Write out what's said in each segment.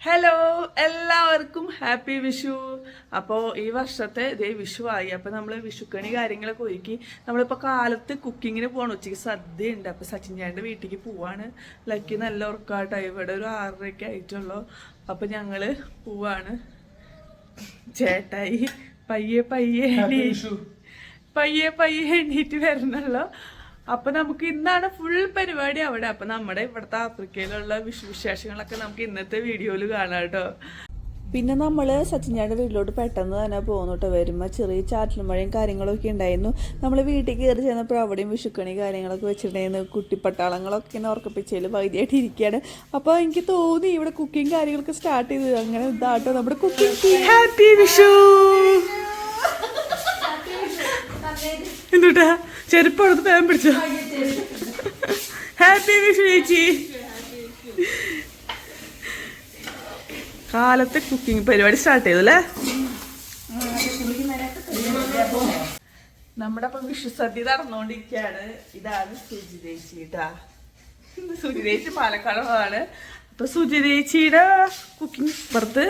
Hello എല്ലാവർക്കും happy Vishu അപ്പോൾ ഈ വർഷത്തെ ഇതേ വിഷു ആയി അപ്പോൾ നമ്മൾ വിഷുക്കണി കാര്യങ്ങളൊക്കെ ഒരുക്കി നമ്മളിപ്പോൾ കാലത്ത് കുക്കിങ്ങിന് പോകണം ഉച്ചയ്ക്ക് സദ്യ ഉണ്ട് അപ്പോൾ സച്ചിൻ ചേട്ടന്റെ വീട്ടിലേക്ക് പോവാണ്. ലക്കി നല്ല ഉറക്കാട്ടായി. ഇവിടെ ഒരു ആറരയ്ക്ക് ആയിട്ടുള്ളൂ. അപ്പോൾ ഞങ്ങൾ പോവാണ്. ചേട്ടായി പയ്യെ പയ്യെ പയ്യെ പയ്യെ എണ്ണീറ്റ് വരണല്ലോ. അപ്പൊ നമുക്ക് ഇന്നാണ് ഫുൾ പരിപാടി അവിടെ. അപ്പൊ നമ്മുടെ ഇവിടുത്തെ ആഫ്രിക്കയിലുള്ള വിഷു വിശേഷങ്ങളൊക്കെ നമുക്ക് ഇന്നത്തെ വീഡിയോയിൽ കാണാം കേട്ടോ. പിന്നെ നമ്മൾ സച്ചിൻചാന്റെ വീട്ടിലോട്ട് പെട്ടെന്ന് തന്നെ പോകുന്നു വരുമ്പോൾ ചെറിയ ചാറ്റൽ മഴയും കാര്യങ്ങളൊക്കെ ഉണ്ടായിരുന്നു. നമ്മൾ വീട്ടിൽ കയറി ചെന്നപ്പോൾ അവിടെയും വിഷുക്കണി കാര്യങ്ങളൊക്കെ വെച്ചിട്ടുണ്ടായിരുന്നു. കുട്ടിപ്പട്ടാളങ്ങളൊക്കെ ഇങ്ങനെ ഉറക്കപ്പിച്ചതിൽ വൈദ്യമായിട്ട് ഇരിക്കുകയാണ് അപ്പോൾ എനിക്ക് തോന്നി ഇവിടെ കുക്കിംഗ് കാര്യങ്ങളൊക്കെ സ്റ്റാർട്ട് ചെയ്തു അങ്ങനെ ഇതാട്ടോ നമ്മുടെ കുക്കിംഗ് ഹാപ്പി വിഷു! എന്തുട്ടാ? ചെരുപ്പ് എടുത്ത് പേൻ പിടിച്ചോ? ഹാപ്പി വിഷു ചേച്ചി. കാലത്തെ കുക്കിംഗ് പരിപാടി സ്റ്റാർട്ട് ചെയ്തു അല്ലേ? നമ്മുടെ അപ്പം വിഷു സദ്യ നടന്നുകൊണ്ടിരിക്കുകയാണ് ഇതാണ് സുജിതേച്ചി കേട്ടാ ദേശി പാലക്കാടാണ് അപ്പൊ സുജി ദേശിയുടെ കുക്കിംഗ് പുറത്ത്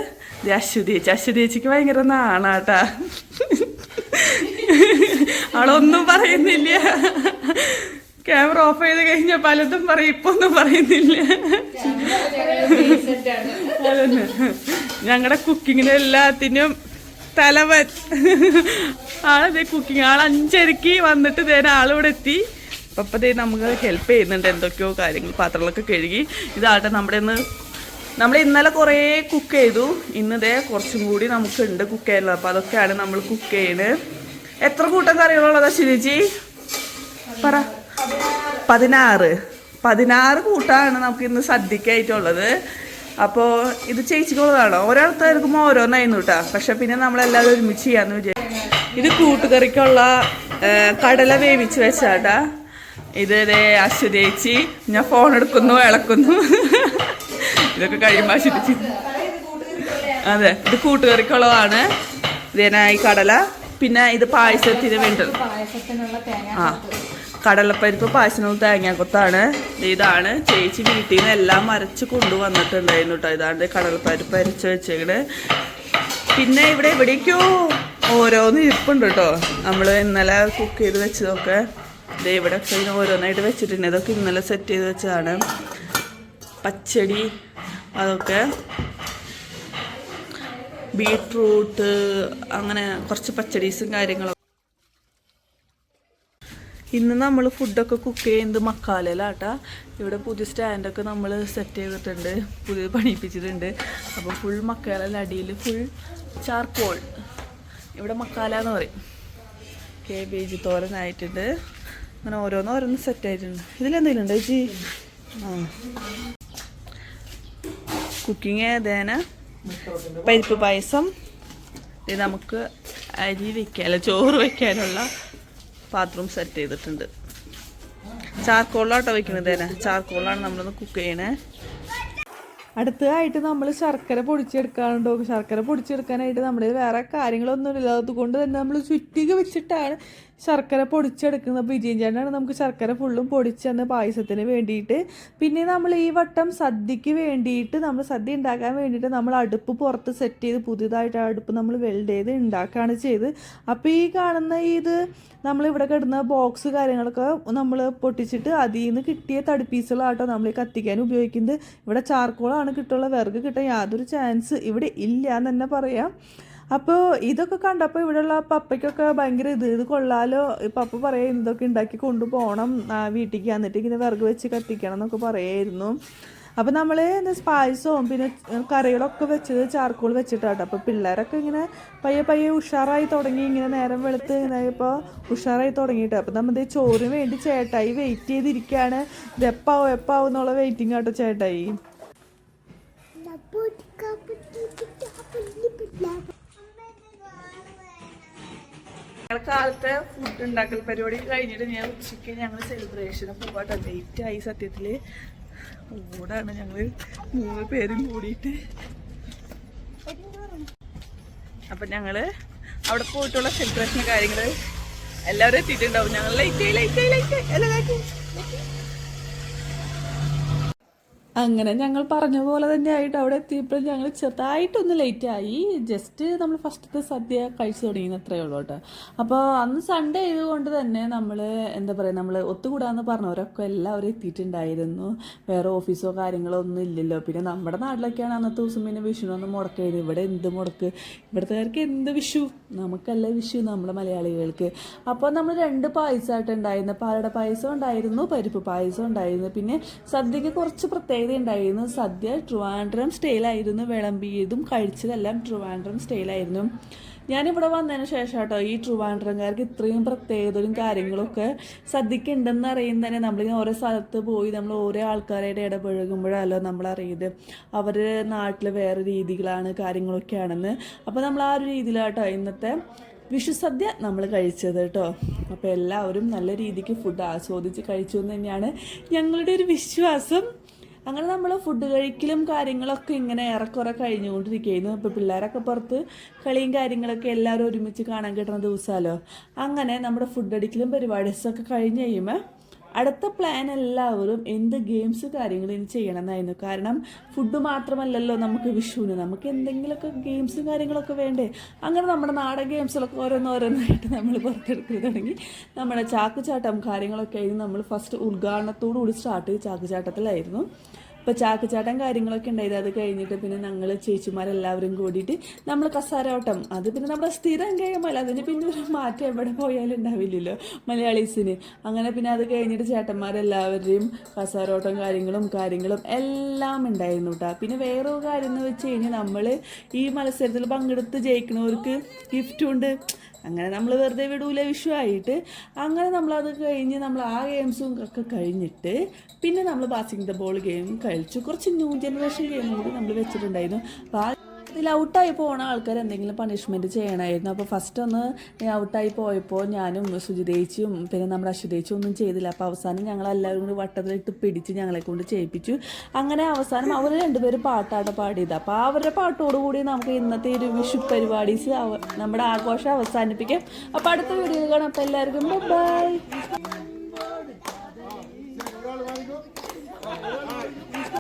അശ്വതി ചേച്ചി അശ്വതി ചേച്ചിക്ക് ഭയങ്കര നാണാട്ടാ. ആളൊന്നും പറയുന്നില്ല. ക്യാമറ ഓഫ് ചെയ്ത് കഴിഞ്ഞ പലതും പറയും. ഇപ്പൊ ഒന്നും പറയുന്നില്ല. അതന്നെ ഞങ്ങളുടെ കുക്കിങ്ങിന് എല്ലാത്തിനും തലവൻ ആളതേ കുക്കിംഗ് ആൾ അഞ്ചരക്ക് വന്നിട്ട് നേരെ ആളിവിടെ എത്തി. അപ്പൊ അപ്പൊ നമുക്ക് ഹെൽപ്പ് ചെയ്യുന്നുണ്ട് എന്തൊക്കെയോ കാര്യങ്ങൾ പാത്രങ്ങളൊക്കെ കഴുകി. ഇതാട്ടെ നമ്മുടെ ഇന്ന് നമ്മൾ ഇന്നലെ കുറേ കുക്ക് ചെയ്തു. ഇന്നതേ കുറച്ചും കൂടി നമുക്കുണ്ട് കുക്ക് ചെയ്യാനുള്ളത്. അപ്പൊ അതൊക്കെയാണ് നമ്മൾ കുക്ക് ചെയ്യുന്നത് എത്ര കൂട്ടം കറികളുള്ളതാ ശിരിജി പറ. പതിനാറ്. പതിനാറ് കൂട്ടാണ് നമുക്ക് ഇന്ന് സദ്യക്കായിട്ടുള്ളത്. അപ്പോൾ ഇത് ചേച്ചിക്കുള്ളതാണോ? ഓരോരുത്തർക്കും ഓരോന്നായിരുന്നു കേട്ടോ പക്ഷെ പിന്നെ നമ്മളെല്ലാവരും ഒരുമിച്ച് ചെയ്യാന്ന് വിചാരിച്ചു. ഇത് കൂട്ടുകറിക്കുള്ള കടല വേവിച്ച് വെച്ചാട്ടാ. ഇത് അശ്വതേച്ചി ഞാൻ ഫോൺ എടുക്കുന്നു ഇളക്കുന്നു. ഇതൊക്കെ കഴിയുമ്പോൾ അശ്വതിച്ച് അതെ ഇത് കൂട്ടുകറിക്കുള്ളതാണ്. ഇതിനായി കടല. പിന്നെ ഇത് പായസത്തിന് വേണ്ടത് ആ. കടലപ്പരിപ്പ് പായസനവും തേങ്ങാക്കൊത്താണ്. ഇതാണ് ചേച്ചി വീട്ടിൽ നിന്ന് എല്ലാം അരച്ച് കൊണ്ടുവന്നിട്ടുണ്ടായിരുന്നു കേട്ടോ ഇതാണ് കടലപ്പരിപ്പ് അരച്ച് വെച്ചേക്കണ്. പിന്നെ ഇവിടെ എവിടേക്കോ ഓരോന്ന് ഇരിപ്പുണ്ട് കേട്ടോ നമ്മൾ ഇന്നലെ കുക്ക് ചെയ്ത് വെച്ചതൊക്കെ. ദേ ഇവിടെ ഇങ്ങനെ ഓരോന്നായിട്ട് വെച്ചിട്ടുണ്ട്. ഇതൊക്കെ ഇന്നലെ സെറ്റ് ചെയ്ത് വെച്ചതാണ്. പച്ചടി അതൊക്കെ. ബീട്രൂട്ട് അങ്ങനെ കുറച്ച് പച്ചടീസും കാര്യങ്ങളും ഇന്ന് നമ്മൾ ഫുഡൊക്കെ കുക്ക് ചെയ്യുന്നത് മക്കാലയിലാട്ടാ. ഇവിടെ പുതിയ സ്റ്റാൻഡൊക്കെ നമ്മൾ സെറ്റ് ചെയ്തിട്ടുണ്ട്. പുതിയത് പണിയിപ്പിച്ചിട്ടുണ്ട്. അപ്പോൾ ഫുൾ മക്കാലയിലെ അടിയിൽ ഫുൾ ചാർക്കോൾ ഇവിടെ മക്കാല എന്ന് പറയും. കേബേജ് തോരനായിട്ടുണ്ട്. അങ്ങനെ ഓരോന്ന് ഓരോന്ന് സെറ്റ് ആയിട്ടുണ്ട്. ഇതിലെന്തെങ്കിലും ഉണ്ടോ ചേച്ചി? ആ. കുക്കിങ് ഏതേന പരിപ്പ് പായസം. നമുക്ക് അരി വെക്കാൻ ചോറ് വെക്കാനുള്ള പാത്രം സെറ്റ് ചെയ്തിട്ടുണ്ട്. ചാർക്കോളിലാട്ടോ വെക്കുന്നത് തന്നെ. ചാർക്കോളിലാണ് നമ്മളൊന്ന് കുക്ക് ചെയ്യണേ. അടുത്തതായിട്ട് നമ്മൾ ശർക്കര പൊടിച്ചെടുക്കാറുണ്ടോ. ശർക്കര പൊടിച്ചെടുക്കാനായിട്ട് നമ്മുടെ വേറെ കാര്യങ്ങളൊന്നും ഇല്ലാത്തത് കൊണ്ട് തന്നെ നമ്മൾ ചുറ്റിക വെച്ചിട്ടാണ് ശർക്കര പൊടിച്ചെടുക്കുന്നത്. അപ്പോൾ വിജയൻ ചേട്ടനാണ് നമുക്ക് ശർക്കര ഫുള്ളും പൊടിച്ചെന്ന് പായസത്തിന് വേണ്ടിയിട്ട്. പിന്നെ നമ്മൾ ഈ വട്ടം സദ്യക്ക് വേണ്ടിയിട്ട് നമ്മൾ സദ്യ ഉണ്ടാക്കാൻ വേണ്ടിയിട്ട് നമ്മൾ അടുപ്പ് പുറത്ത് സെറ്റ് ചെയ്ത് പുതിയതായിട്ട് അടുപ്പ് നമ്മൾ വെൽഡ് ചെയ്ത് ഉണ്ടാക്കുകയാണ് ചെയ്ത്. അപ്പോൾ ഈ കാണുന്ന ഇത് നമ്മളിവിടെ കിടന്ന ബോക്സ് കാര്യങ്ങളൊക്കെ നമ്മൾ പൊട്ടിച്ചിട്ട് അതിൽ നിന്ന് കിട്ടിയ തടിപ്പീസുകളാട്ടോ നമ്മൾ കത്തിക്കാൻ ഉപയോഗിക്കുന്നത്. ഇവിടെ ചാർക്കോളാണ് കിട്ടുള്ള വിറക് കിട്ടാൻ യാതൊരു ചാൻസ് ഇവിടെ ഇല്ല എന്ന് തന്നെ പറയാം. അപ്പോൾ ഇതൊക്കെ കണ്ടപ്പോൾ ഇവിടെയുള്ള പപ്പയ്ക്കൊക്കെ ഭയങ്കര ഇത് ഇത് കൊള്ളാലോ. പപ്പ പറയാം ഇതൊക്കെ ഉണ്ടാക്കി കൊണ്ടുപോകണം വീട്ടിലേക്ക് എന്നിട്ട് ഇങ്ങനെ വിറക് വെച്ച് കത്തിക്കണം എന്നൊക്കെ പറയായിരുന്നു. അപ്പോൾ നമ്മൾ പായസവും പിന്നെ കറികളൊക്കെ വെച്ചത് ചാർക്കോൾ വെച്ചിട്ടാട്ടോ. അപ്പോൾ പിള്ളേരൊക്കെ ഇങ്ങനെ പയ്യെ പയ്യെ ഉഷാറായി തുടങ്ങി ഇങ്ങനെ നേരം വെളുത്ത് ഇങ്ങനെ ഇപ്പോൾ ഉഷാറായി തുടങ്ങിയിട്ട്. അപ്പോൾ നമ്മൾ ദേ ചോറിന് വേണ്ടി ചേട്ടായി വെയിറ്റ് ചെയ്തിരിക്കുകയാണ് ഇത് എപ്പാവും എപ്പാവും എന്നുള്ള വെയിറ്റിംഗ് ആട്ടോ ചേട്ടായി. ഞങ്ങൾ കാലത്തെ ഫുഡ് ഉണ്ടാക്കൽ പരിപാടി കഴിഞ്ഞിട്ട് ഞാൻ ഉച്ചയ്ക്ക് ഞങ്ങൾ സെലിബ്രേഷന് പോകാട്ടോ ഡേറ്റ് ആയി സത്യത്തിൽ ഓടാണ് ഞങ്ങൾ മൂന്ന് പേരും കൂടിയിട്ട്. അപ്പം ഞങ്ങൾ അവിടെ പോയിട്ടുള്ള സെലിബ്രേഷൻ കാര്യങ്ങൾ എല്ലാവരും എത്തിയിട്ടുണ്ടാവും. ഞങ്ങൾ ലൈറ്റ് ലൈറ്റ് ലൈറ്റ് എല്ലാം അങ്ങനെ ഞങ്ങൾ പറഞ്ഞ പോലെ തന്നെ ആയിട്ട് അവിടെ എത്തിയപ്പോഴും ഞങ്ങൾ ചെറുതായിട്ടൊന്ന് ലേറ്റ് ആയി. ജസ്റ്റ് നമ്മൾ ഫസ്റ്റത്തെ സദ്യ കഴിച്ചു തുടങ്ങിയെന്ന് അത്രയേ ഉള്ളൂ കേട്ടോ. അപ്പോൾ അന്ന് സൺഡേ ആയതുകൊണ്ട് തന്നെ നമ്മൾ എന്താ പറയുക നമ്മൾ ഒത്തുകൂടാന്ന് പറഞ്ഞവരൊക്കെ എല്ലാവരും എത്തിയിട്ടുണ്ടായിരുന്നു. വേറെ ഓഫീസോ കാര്യങ്ങളോ ഒന്നും ഇല്ലല്ലോ. പിന്നെ നമ്മുടെ നാട്ടിലൊക്കെയാണ് അന്നത്തെ ദിവസം പിന്നെ വിഷുവിനൊന്നും മുടക്കരുത് ഇവിടെ എന്ത് മുടക്ക്? ഇവിടുത്തുകാർക്ക് എന്ത് വിഷു? നമുക്കല്ല വിഷു നമ്മുടെ മലയാളികൾക്ക്. അപ്പോൾ നമ്മൾ രണ്ട് പായസമായിട്ട് ഉണ്ടായിരുന്നു. പാലട പായസം ഉണ്ടായിരുന്നു പരിപ്പ് പായസം ഉണ്ടായിരുന്നു. പിന്നെ സദ്യക്ക് കുറച്ച് പ്രത്യേകത ഉണ്ടായിരുന്നു സദ്യ ട്രിവാൻഡ്രം സ്റ്റൈലായിരുന്നു വിളമ്പിയതും കഴിച്ചതെല്ലാം ട്രിവാൻഡ്രം സ്റ്റൈലായിരുന്നു ഞാനിവിടെ വന്നതിന് ശേഷം കേട്ടോ ഈ ട്രിവാൻഡ്രംകാർക്ക് ഇത്രയും പ്രത്യേകതയും കാര്യങ്ങളൊക്കെ സദ്യക്ക് ഉണ്ടെന്ന് അറിയുന്ന തന്നെ നമ്മളിങ്ങനെ ഓരോ സ്ഥലത്ത് പോയി നമ്മൾ ഓരോ ആൾക്കാരായിട്ട് ഇടപഴകുമ്പോഴല്ലോ നമ്മൾ അറിയുന്നത്. അവർ നാട്ടിൽ വേറെ രീതികളാണ് കാര്യങ്ങളൊക്കെയാണെന്ന്. അപ്പോൾ നമ്മൾ ആ ഒരു രീതിയിലാട്ടോ ഇന്നത്തെ വിഷുസദ്യ നമ്മൾ കഴിച്ചത് കേട്ടോ. അപ്പോൾ എല്ലാവരും നല്ല രീതിക്ക് ഫുഡ് ആസ്വദിച്ച് കഴിച്ചു എന്ന് തന്നെയാണ് ഞങ്ങളുടെ ഒരു വിശ്വാസം. അങ്ങനെ നമ്മൾ ഫുഡ് കഴിക്കലും കാര്യങ്ങളൊക്കെ ഇങ്ങനെ ഏറെക്കുറെ കഴിഞ്ഞുകൊണ്ടിരിക്കുകയായിരുന്നു. ഇപ്പോൾ പിള്ളേരൊക്കെ പുറത്ത് കളിയും കാര്യങ്ങളൊക്കെ എല്ലാവരും ഒരുമിച്ച് കാണാൻ കിട്ടുന്ന ദിവസമല്ലോ. അങ്ങനെ നമ്മുടെ ഫുഡ് അടിക്കലും പരിപാടീസൊക്കെ കഴിഞ്ഞ് കഴിയുമ്പോൾ അടുത്ത പ്ലാൻ എല്ലാവരും എന്ത് ഗെയിംസ് കാര്യങ്ങൾ ഇനി ചെയ്യണമെന്നായിരുന്നു. കാരണം ഫുഡ് മാത്രമല്ലല്ലോ നമുക്ക് വിഷുവിന്. നമുക്ക് എന്തെങ്കിലുമൊക്കെ ഗെയിംസും കാര്യങ്ങളൊക്കെ വേണ്ടേ. അങ്ങനെ നമ്മുടെ നാടൻ ഗെയിംസിലൊക്കെ ഓരോന്നോരോന്നായിട്ട് നമ്മൾ പുറത്തെടുക്കുന്നത് തുടങ്ങി. നമ്മുടെ ചാക്കുചാട്ടം കാര്യങ്ങളൊക്കെ ആയിരുന്നു. നമ്മൾ ഫസ്റ്റ് ഉദ്ഘാടനത്തോടു കൂടി സ്റ്റാർട്ട് ചെയ്ത് ചാക്കുചാട്ടത്തിലായിരുന്നു ഇപ്പോൾ ചാക്കുചാട്ടം കാര്യങ്ങളൊക്കെ ഉണ്ടായത് അത് കഴിഞ്ഞിട്ട് പിന്നെ ഞങ്ങൾ ചേച്ചിമാരെല്ലാവരും കൂടിയിട്ട് നമ്മൾ കസാരോട്ടം അത് പിന്നെ നമ്മുടെ സ്ഥിരം ഗെയിമല്ല അതിന് പിന്നെ ഒരു മാറ്റം എവിടെ പോയാലും ഉണ്ടാവില്ലല്ലോ മലയാളീസിന്. അങ്ങനെ പിന്നെ അത് കഴിഞ്ഞിട്ട് ചേട്ടന്മാരെല്ലാവരുടെയും കസാരോട്ടം കാര്യങ്ങളും കാര്യങ്ങളും എല്ലാം ഉണ്ടായിരുന്നു കേട്ടോ പിന്നെ വേറൊരു കാര്യം എന്ന് വെച്ച് കഴിഞ്ഞാൽ നമ്മൾ ഈ മത്സരത്തിൽ പങ്കെടുത്ത് ജയിക്കുന്നവർക്ക് ഗിഫ്റ്റും ഉണ്ട്. അങ്ങനെ നമ്മൾ വെറുതെ വിടൂല വിഷു ആയിട്ട് അങ്ങനെ നമ്മളത് കഴിഞ്ഞ് നമ്മൾ ആ ഗെയിംസും ഒക്കെ കഴിഞ്ഞിട്ട് പിന്നെ നമ്മൾ പാസിംഗ് ദ ബോൾ ഗെയിം കഴിച്ചു കുറച്ച് ന്യൂ ജനറേഷൻ ഗെയിം കൂടി നമ്മൾ വെച്ചിട്ടുണ്ടായിരുന്നു. അപ്പോൾ ആ ഇതിൽ ഔട്ടായി പോണ ആൾക്കാർ എന്തെങ്കിലും പണിഷ്മെന്റ് ചെയ്യണമായിരുന്നു അപ്പോൾ ഫസ്റ്റ് ഒന്ന് ഔട്ടായി പോയപ്പോൾ ഞാനും സുജിതേച്ചിയും പിന്നെ നമ്മുടെ അശ്വതേച്ചിയും ഒന്നും ചെയ്തില്ല. അപ്പോൾ അവസാനം ഞങ്ങളെല്ലാവരും കൂടി വട്ടത്തിലിട്ട് പിടിച്ച് ഞങ്ങളെ കൊണ്ട് ചെയ്യിപ്പിച്ചു. അങ്ങനെ അവസാനം അവർ രണ്ടുപേരും പാട്ടാണ് പാടിയത്. അപ്പോൾ അവരുടെ പാട്ടോടുകൂടി നമുക്ക് ഇന്നത്തെ ഒരു വിഷു പരിപാടീസ് നമ്മുടെ ആഘോഷം അവസാനിപ്പിക്കാം. അപ്പോൾ അടുത്ത വീഡിയോ കാണാം. അപ്പോൾ എല്ലാവർക്കും ബൈ